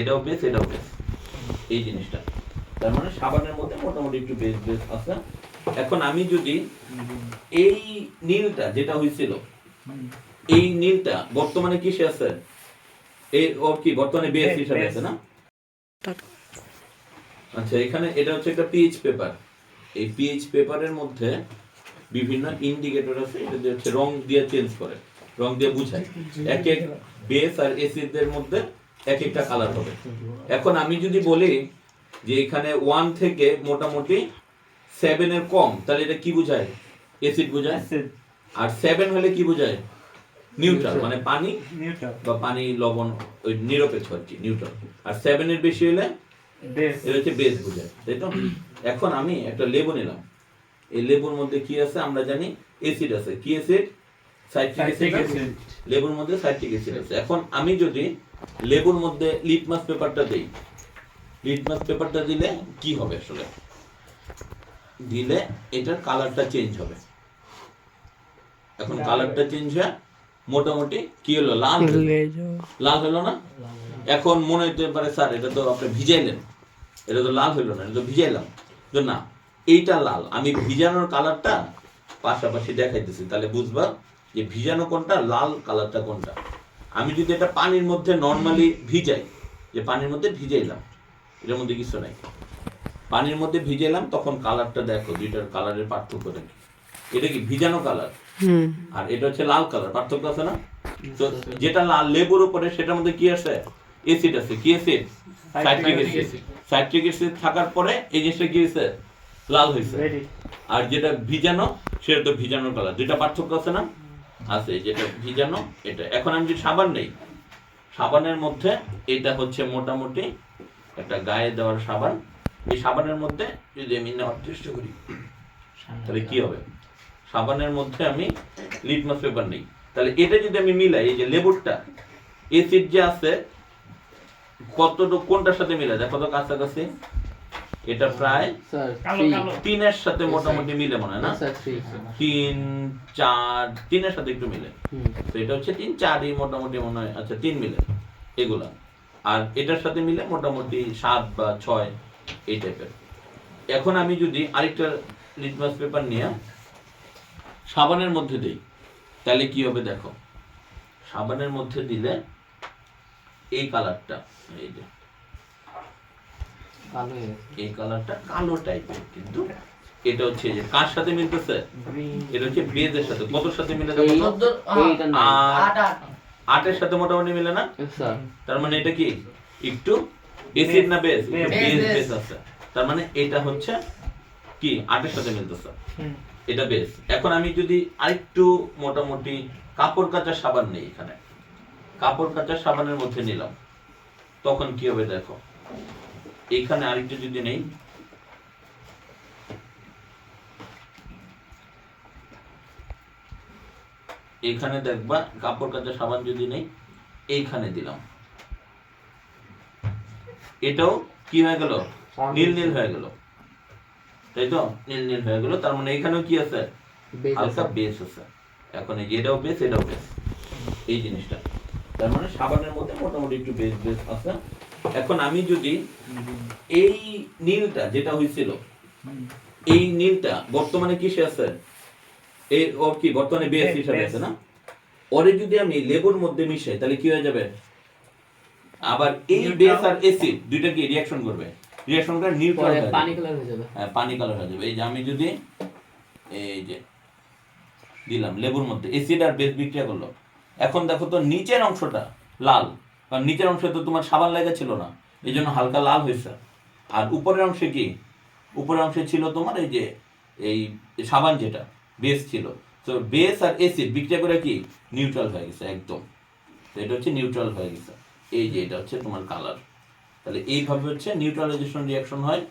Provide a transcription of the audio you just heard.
এটাও বেস এটাও বেস এই জিনিসটা। তার মানে সাবানের মধ্যে মোটামুটি একটু বেস বেস আছে। এখন আমি যদি এই নীলটা যেটা হয়েছিল এই নীলটা বর্তমানে কিসে আছে? এই ও কি বর্তমানে বেস হিসাবে আছে না? আচ্ছা এখানে এটা হচ্ছে একটা পিএইচ পেপার এই পিএইচ পেপারের মধ্যে বিভিন্ন ইন্ডিকেটর আছে এটা হচ্ছে রং দিয়ে চেঞ্জ করে। রং দিয়ে বুঝায়। এক এক বেস আর এসিডের মধ্যে এক একটা কালার হবে। এখন আমি যদি বলি যে এখানে ওয়ান থেকে মোটামুটি সেভেন এর কম তাহলে এটা কি বোঝায়? এসিড বোঝায়? আর সেভেন হলে কি বোঝায়? নিউট্রাল মানে পানি? বা পানি লবণ ওই নিরপেক্ষ আর কি নিউট্রাল আর সেভেন এর বেশি হলে বেস এটা হচ্ছে বেস বোঝায় তাই তো? এখন আমি একটা লেবু নিলাম। এই লেবুর মধ্যে কি আছে? আমরা জানি অ্যাসিড আছে। কি অ্যাসিড সাইট্রিক অ্যাসিড লেবুর মধ্যে সাইট্রিক অ্যাসিড আছে। এখন আমি যদি লেবুর মধ্যে লিটমাস পেপারটা দেই লিটমাস পেপারটা দিলে কি হবে আসলে? দিলে এটার কালারটা চেঞ্জ হবে। এখন কালারটা চেঞ্জ হয় মোটামুটি কি হলো? লাল লাল হলো না? এখন মনে হতে পারে স্যার এটা তো আপনি ভিজাইলেন। এটা তো লাল হইল না এটা তো ভিজাইলাম। তো না এইটা লাল। আমি ভিজানোর কালারটা পাশাপাশি দেখাইতেছি। তাহলে বুঝবা যে ভিজানো কোনটা লাল কালারটা কোনটা আমি যদি এটা পানির মধ্যে নর্মালি ভিজাই যে পানির মধ্যে ভিজাইলাম এটার মধ্যে কিছু নাই। পানির মধ্যে ভিজাইলাম তখন কালারটা দেখো দুইটার কালারের পার্থক্য দেখি। এটা কি ভিজানো কালার? আর এটা হচ্ছে লাল কালার পার্থক্য আছে না? তো যেটা লাল লেবুর উপরে সেটার মধ্যে কি আছে? এসিড আছে। কি acid citric acid citric acid থাকার পরে এই জিনিসটা কি হয়েছে? লাল হয়েছে। আর যেটা ভিজানো সেটা তো ভিজানোর কালার। দুইটা পার্থক্য আছে না? আছে, যেটা ভিজানো এটা। এখন আমি যদি সাবান নেই, সাবানের মধ্যে এটা হচ্ছে মোটামুটি একটা গায়ে দেওয়ার সাবান। এই সাবানের মধ্যে যদি আমি নেওয়ার চেষ্টা করি, তাহলে কি হবে? সাবানের মধ্যে আমি লিটমাস পেপার নেই। তাহলে এটা যদি আমি মিলাই, এই যে লেবুরটা এসিড যে আছে, কতটুকু, কোনটার সাথে মিলে যায় কত কাছাকাছি। এটা প্রায় স্যার কালো কালো। তিনের সাথে মোটামুটি মিলে মনে হয় না? তিন চার তিনের সাথে একটু মিলে। তো এটা হচ্ছে তিন চারই মোটামুটি মনে হয় আচ্ছা তিন মিলে এগুলা। আর এটার সাথে মিলে মোটামুটি সাত বা ছয় এই টাইপের এখন আমি যদি আরেকটা লিটমাস পেপার নিয়ে সাবানের মধ্যে দিই তাহলে কি হবে দেখো? সাবানের মধ্যে দিলে এই কালারটা এই যে। কালো হয়ে এই কালারটা কালো টাইপের কিন্তু এটা হচ্ছে যে কার সাথে মিলতেছে? এটা হচ্ছে বেজের সাথে। কতর সাথে মিলে আট আটের সাথে মোটামুটি মিলে না? তার মানে এটা কি? একটু এসিড না বেস বেস বেস আছে। তার মানে এটা হচ্ছে কি? আটের সাথে মিলতেছে। এটা বেস এখন আমি যদি আরেকটু মোটামুটি কাপড় কাচার সাবান নেই এখানে। কাপড় কাচার সাবানের মধ্যে নিলাম। তখন কি হবে দেখো? এখানে আরেকটু যদি নেই। এখানে দেখবা কাপড় কাচা সাবান যদি নেই এইখানে দিলাম। এটাও কি হয়ে গেল? নীল নীল হয়ে গেল। তাই তো? নীল নীল হয়ে গেল। তার মানে এখানেও কি আছে? হালকা বেস আছে। এখন এই এটাও বেস এটাও বেস এই জিনিসটা। তার মানে সাবানের মধ্যে মোটামুটি একটু বেস বেস আছে। এখন আমি যদি এই নীলটা যেটা হয়েছিল এই নীলটা বর্তমানে কিসে আছে? এই ও কি বর্তমানে হিসাবে আছে না? ওরে যদি আমি লেবুর মধ্যে মিশাই তাহলে কি হয়ে যাবে? আবার এই বেস আর অ্যাসিড দুইটা কি রিঅ্যাকশন করবে? রিঅ্যাকশন করে নিউট্রাল পরে হয়ে পানি কালার হয়ে যাবে। হ্যাঁ পানি কালার হয়ে যাবে। এই যে আমি যদি এই যে দিলাম লেবুর মধ্যে এসিড আর বেস বিক্রিয়া করল। এখন দেখো তো নিচের অংশটা লাল। কারণ নিচের অংশে তো তোমার সাবান লেগা ছিল না। এই জন্য হালকা লাল হয়েছে। আর উপরের অংশে কি? উপরের অংশে ছিল তোমার এই যে, এই সাবান যেটা বেস ছিল। তো বেস আর এসিড বিক্রিয়া করে কি? নিউট্রাল হয়ে গেছে একদম। তো এটা হচ্ছে নিউট্রাল হয়ে গেছে। এই যে এটা হচ্ছে তোমার কালার তাহলে এইভাবে হচ্ছে নিউট্রালাইজেশন রিয়াকশন হয়।